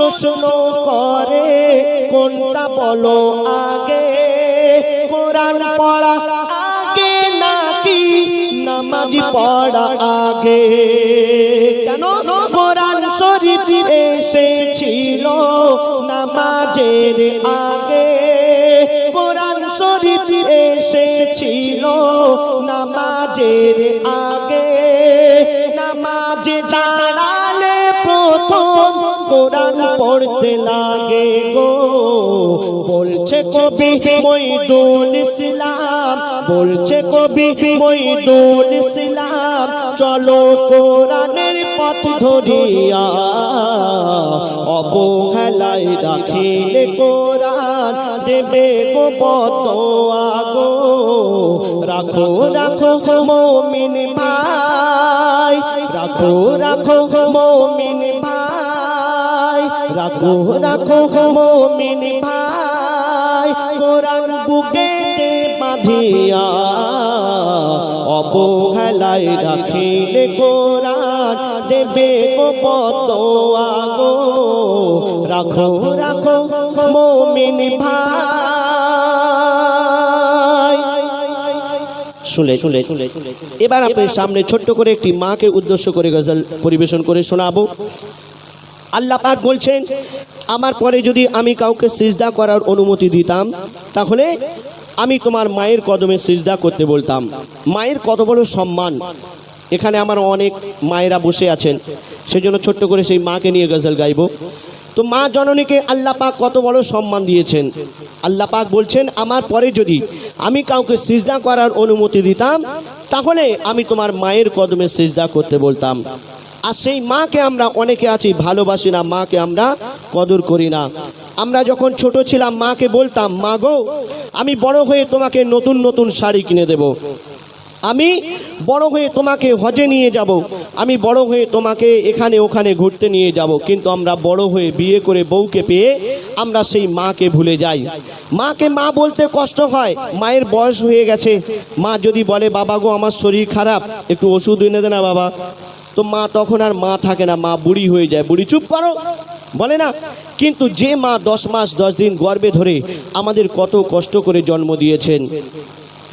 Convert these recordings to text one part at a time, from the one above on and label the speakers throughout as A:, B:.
A: প্রশ্ন করে, কোনটা বলো আগে? কোরআন পড়া আগে নাকি নামাজ পড়া আগে? কেন? কোরআন শরীফ এসেছিল নামাজের আগে। কোরআন শরীফ এসেছিল নামাজের আগে। নামাজে দাঁড়ালে প্রথম কোরআন পড়তে লাগে গো। বলছে কবি মইদুল ইসলাম, বলছে কবি মইদুল ইসলাম, চলো কোরআনের পথ ধরিয়া অবহেলায় রাখিলে কোরআন, দেবে গো বতোয়া গো রাখো রাখো মমিন ভাই, রাখো রাখো মমিন রাখো রাখো মমিন ভাই। কোরআন বুকেতে বাঁধিয়া অবহেলায় রাখিলে কোরআন। দেবে গো বতোয়া গো রাখো রাখো মমিন ভাই। শুনে শুনে। এবার আপনার সামনে ছোট্ট করে একটি মাকে উদ্দেশ্য করে গজল পরিবেশন করে শোনাবো। আল্লাহ পাক বলছেন, আমার পরে যদি আমি কাউকে সিজদা করার অনুমতি দিতাম, তাহলে আমি তোমার মায়ের কদমে সিজদা করতে বলতাম। মায়ের কত বড় সম্মান। এখানে আমার অনেক মায়েরা বসে আছেন। সেজন্য ছোট্ট করে সেই মাকে নিয়ে গজল গাইবো। তো মা জননীকে আল্লাহ পাক কত বড় সম্মান দিয়েছেন। আল্লাহ পাক বলছেন, আমার পরে যদি আমি কাউকে সিজদা করার অনুমতি দিতাম, তাহলে আমি তোমার মায়ের কদমে সিজদা করতে বলতাম। আর সেই মাকে আমরা অনেকে আছি, ভালোবাসি না, মাকে আমরা কদর করি না। আমরা যখন ছোট ছিলাম, মাকে বলতাম, মা গো, আমি বড় হয়ে তোমাকে নতুন নতুন শাড়ি কিনে দেব। আমি বড় হয়ে তোমাকে হজে নিয়ে যাব। আমি বড় হয়ে তোমাকে এখানে ওখানে ঘুরতে নিয়ে যাব। কিন্তু আমরা বড় হয়ে বিয়ে করে বউকে পেয়ে আমরা সেই মাকে ভুলে যাই। মাকে মা বলতে কষ্ট হয়, মায়ের বয়স হয়ে গেছে। মা যদি বলে, বাবা গো, আমার শরীর খারাপ, একটু ওষুধ এনে দে না বাবা তো মা তখন আর মা থাকে না, মা বুড়ি হয়ে যায়। বুড়ি, চুপ করো বলে না, কিন্তু যে মা দশ মাস, দশ দিন গর্বে ধরে আমাদের কত কষ্ট করে জন্ম দিয়েছেন।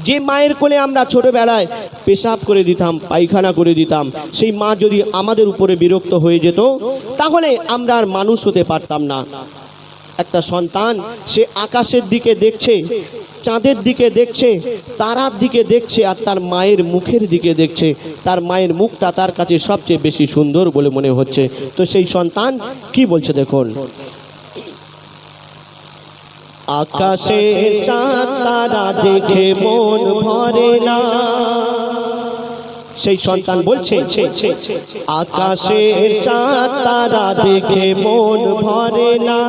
A: যে মায়ের কোলে আমরা ছোটবেলায় পেশাব করে দিতাম, পায়খানা করে দিতাম, সেই মা যদি আমাদের উপরে বিরক্ত হয়ে যেত, তাহলে আমরা আর মানুষ হতে পারতাম না। একটা সন্তান, সে আকাশের দিকে দেখছে চাঁদের দিকে দেখছে, তারার দিকে দেখছে আর তার মায়ের মুখের দিকে দেখছে। তার মায়ের মুখটা তার কাছে সবচেয়ে বেশি সুন্দর বলে মনে হচ্ছে। তো সেই সন্তান কি বলছে দেখুন? আকাশে চাঁদ, তারা দেখে মন ভরে না। সেই সন্তান বলছে আকাশে চাঁদ তারা দেখে মন ভরে না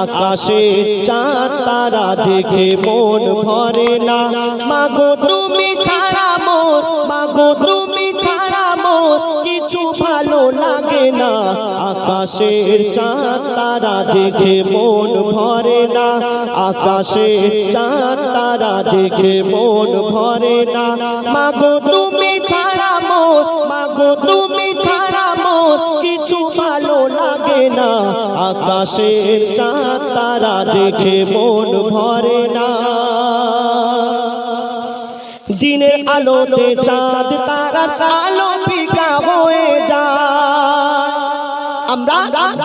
A: আকাশে চাঁদ তারা দেখে মন ভরে না। মাগো, তুমি ছাড়া মোর, মাগো, তুমি ছাড়া মোর কিছু ভালো লাগে না। আকাশের চাঁদ তারা দেখে মন ভরে না, আকাশের চাঁদ তারা দেখে মন ভরে না। মাগো, তুমি মাগো তুমি ছাড়া মোর কিছু ভালো লাগে না। আকাশের চাঁদ, তারা দেখে মন ভরে না। দিনের আলোতে চাঁদ, তারা আলো পিকা হয়ে যায়। আমরা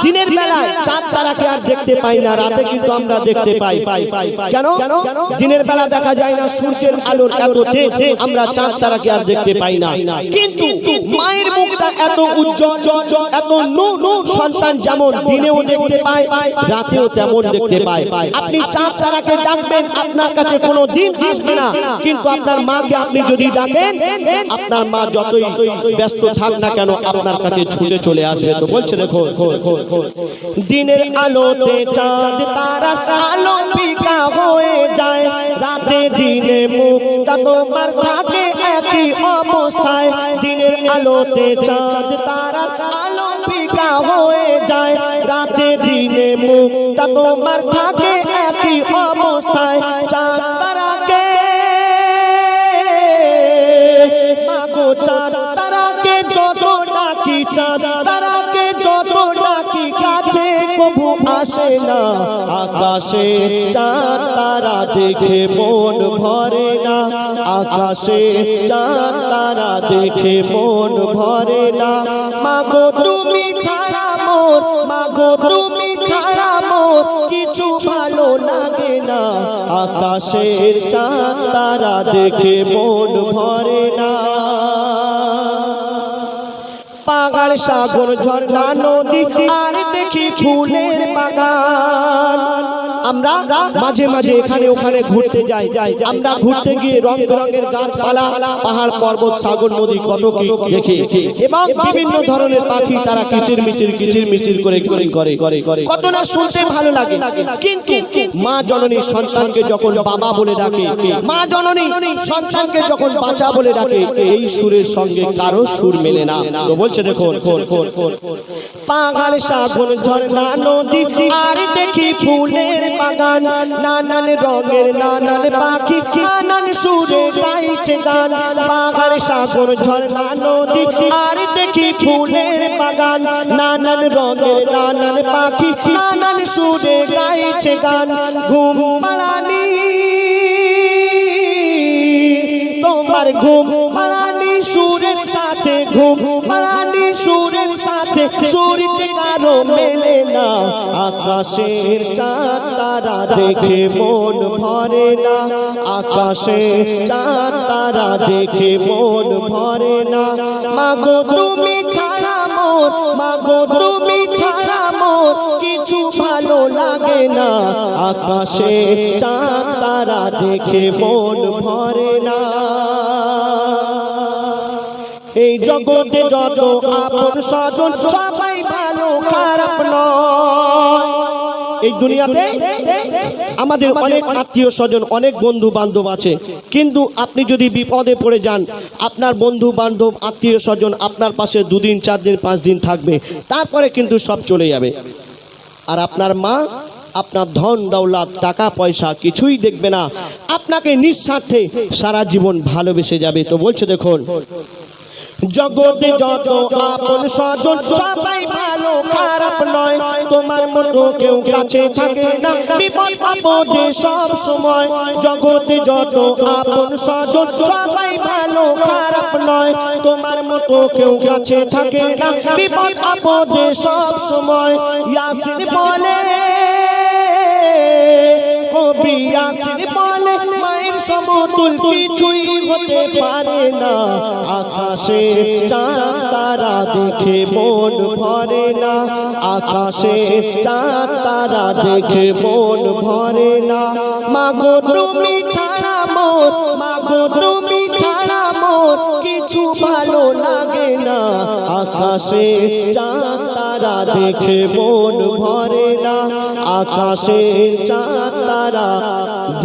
A: দিনের বেলায় চাঁদ তারাকে আর দেখতে পাই না, রাতে কিন্তু আমরা দেখতে পাই। পাই পাই কেন? দিনের বেলা দেখা যায় না, সূর্যের আলোর এত তেজ, আমরা চাঁদ তারাকে আর দেখতে পাই না। কিন্তু মায়ের মুখটা এত উজ্জ্বল, এত সন্তান যেমন দিনেও দেখতে পায়, রাতেও তেমন দেখতে পায়। আপনি চাঁদ তারাকে ডাকবেন, আপনার কাছে কোনো দিন আসবে না। কিন্তু আপনার মাকে আপনি যদি ডাকেন, আপনার মা যতই ব্যস্ত থাক না কেন, আপনার কাছে ছুটে চলে আসবে। তো বলছে দেখো দিনের আলোতে চাঁদ, তারা আলো ফিকা হয়ে যায়। রাতে দিনে মুখটা তোমার থাকে একই অবস্থায়। দিনের আলোতে চাঁদ, তারা আলো ফিকা হয়ে যায়। রাতে দিনে মুখটা তোমার থাকে একই অবস্থায়। চাঁদ কবু আসে না আকাশে চাঁদ তারা দেখে মন ভরে না। আকাশে চাঁদ তারা দেখে মন ভরে না। মাগো, তুমি ছাড়া মোর, মাগো, তুমি ছাড়া মোর কিছু ভালো লাগে না। আকাশের চাঁদ তারা দেখে মন ভরে না। পাহাড় সাগর, ঝর্ণা, নদী, আর দেখি ফুলের বাগান। আমরা মাঝে মাঝে এখানে ওখানে ঘুরতে যাই। আমরা ঘুরতে গিয়ে রং বেরঙের গাছপালা, পাহাড়, পর্বত, সাগর, নদী, কত দেখি। এবং বিভিন্ন ধরনের পাখি তারা কিচির মিচির কিচির মিচির করে করে করে করে। কত না শুনতে ভালো লাগে। কিন্তু মা জননী সন্তানকে যখন বাবা বলে ডাকে, মা জননী সন্তানকে যখন বাচ্চা বলে ডাকে, এই সুরের সঙ্গে কারও সুর মেলে না। তো বলছে, দেখুন পাহাড় সাগর ঝর্ণা, নদী, আর দেখি ফুলের বাগান, নানান রঙের, নানান পাখি, নানান সুরে গাইছে গান। পাহাড়, সাগর, ঝর্ণা, নদী, আর দেখি ফুলের বাগান। নানান রঙের, নানান পাখি, নানান সুরে গাইছে গান। ঘুম পাড়ানি, তোমার ঘুম পাড়ানি, সুরের সাথে ঘুম সুরের সুরিতে কারও মেলে না। আকাশের চাঁদ তারা দেখে মন ভরে না। আকাশের চাঁদ তারা দেখে মন ভরে না। মাগো, তুমি ছাড়া মোর, মাগো, তুমি ছাড়া মোর কিছু ভালো লাগে না। আকাশে চাঁদ তারা দেখে মন ভরে না। জগতে যত আপন স্বজন সবাই ভালো, খারাপ নয়। এই দুনিয়াতে আমাদের অনেক আত্মীয় স্বজন, অনেক বন্ধু বান্ধব আছে। কিন্তু আপনি যদি বিপদে পড়ে যান, আপনার বন্ধু বান্ধব আত্মীয় স্বজন আপনার পাশে দুদিন, চার দিন, পাঁচ দিন থাকবে। তারপরে কিন্তু সব চলে যাবে। আর আপনার মা, আপনার ধন, দৌলত, টাকা, পয়সা কিছুই দেখবে না। আপনাকে নিঃস্বার্থে সারা জীবন ভালোবেসে যাবে। তো বলছে দেখুন জগতে যত আপন স্বজন, সবাই ভালো, খারাপ নয়। তোমার মতো কেউ কাছে থাকে না। বিপদ আপদে সব সময়। জগতে যত আপন স্বজন, সবাই ভালো, খারাপ নয়। তোমার মতো কেউ কাছে থাকে না। বিপদ আপদে সব সময়। ইয়াসিন বলে কবি মায়ের সমতুল কিছুই হতে পারে না। আকাশে তারা দেখে মন ভরে না। আকাশে চাঁদ, তারা দেখে মন ভরে না। মাগো তুমি ছাড়া মাগো আকাশে চাঁদ, তারা দেখে মন ভরে না। আকাশে চাঁদ, তারা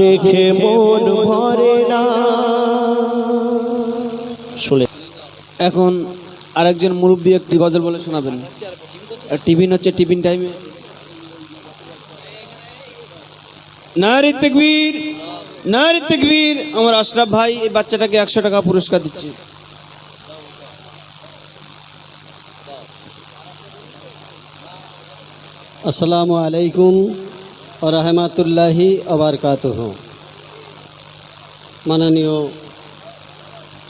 A: দেখে মন ভরে না। শুনে।
B: এখন আরেকজন মুরব্বী একটি গজল বলে শোনাবেন। টিফিন হচ্ছে টিফিন টাইমে। নারী তেকবীর নারী তেকবীর, আমার আশরাফ ভাই এই বাচ্চাটাকে একশো টাকা পুরস্কার দিচ্ছে।
C: আসসালামু আলাইকুম রহমাতুল্লাহি আবরকাতহ মাননীয়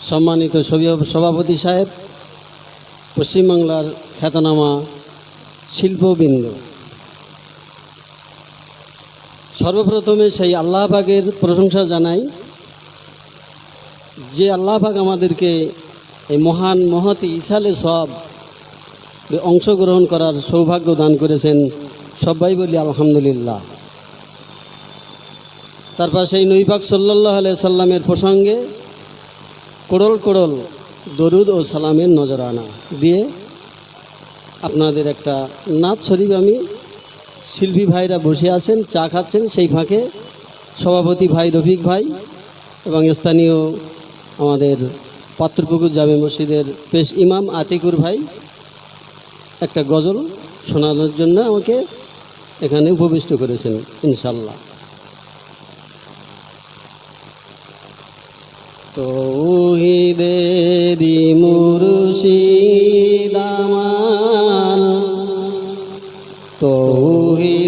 C: সম্মানিত সভি- সভাপতি সাহেব, পশ্চিমবাংলার খ্যাতনামা শিল্পবৃন্দ। সর্বপ্রথমে সেই আল্লাহবাগের প্রশংসা জানাই যে আল্লাহবাগ আমাদেরকে এই মহান মহতি ইসালে সব অংশগ্রহণ করার সৌভাগ্য দান করেছেন সবাই বলি আলহামদুলিল্লাহ। তারপর সেই নৈপাক সাল্লাহ আলাই সাল্লামের প্রসঙ্গে কোড়ল কোড়ল দরুদ ও সালামের নজরানা দিয়ে আপনাদের একটা নাচ শরীফ আমি শিল্পী ভাইরা বসে আছেন, চা খাচ্ছেন সেই ফাঁকে। সভাপতি ভাই রফিক ভাই এবং স্থানীয় আমাদের পাত্রপুকুর জামে মসজিদের পেশ ইমাম আতিকুর ভাই একটা গজল শোনানোর জন্য আমাকে এখানে উপবিষ্ট করেছেন ইনশাল্লাহ। তৌহিদেরি মুর্শিদামান তৌহিদেরি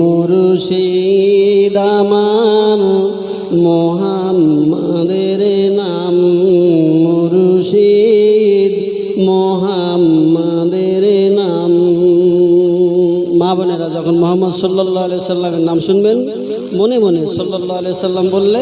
C: মুর্শিদ আমার। মোহাম্মদের নাম মুরুষিদ মোহাম্মদের নাম। মা বোনেরা, যখন মোহাম্মদ সাল্লাহ আলিয়া সাল্লামের নাম শুনবেন, মনে মনে সাল্লাহ আলিয়া সাল্লাম বললে